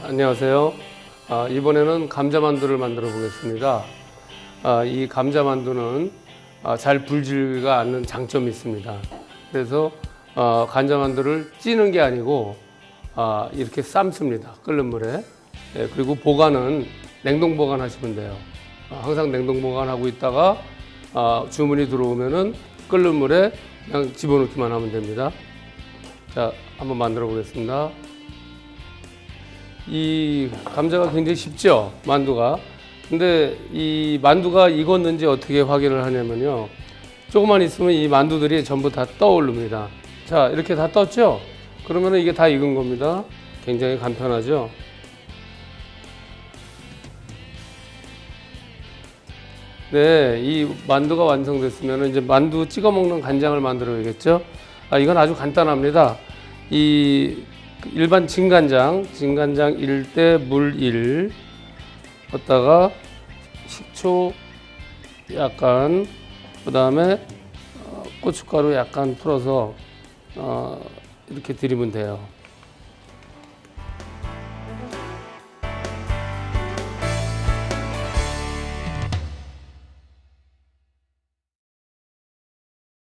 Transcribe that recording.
안녕하세요. 아, 이번에는 감자 만두를 만들어 보겠습니다. 아, 이 감자 만두는 아, 잘 불지가 않는 장점이 있습니다. 그래서 아, 감자 만두를 찌는 게 아니고 아, 이렇게 삶습니다. 끓는 물에. 예, 그리고 보관은 냉동 보관하시면 돼요. 아, 항상 냉동 보관하고 있다가 아, 주문이 들어오면은 끓는 물에 그냥 집어넣기만 하면 됩니다. 자, 한번 만들어 보겠습니다. 이 감자가 굉장히 쉽죠 만두가. 근데 이 만두가 익었는지 어떻게 확인을 하냐면요. 조금만 있으면 이 만두들이 전부 다 떠오릅니다. 자 이렇게 다 떴죠? 그러면 이게 다 익은 겁니다. 굉장히 간편하죠? 네, 이 만두가 완성됐으면 이제 만두 찍어 먹는 간장을 만들어야겠죠. 아, 이건 아주 간단합니다. 이 일반 진간장, 진간장 1대 물 1, 걷다가 식초 약간, 그 다음에 고춧가루 약간 풀어서 어, 이렇게 드리면 돼요.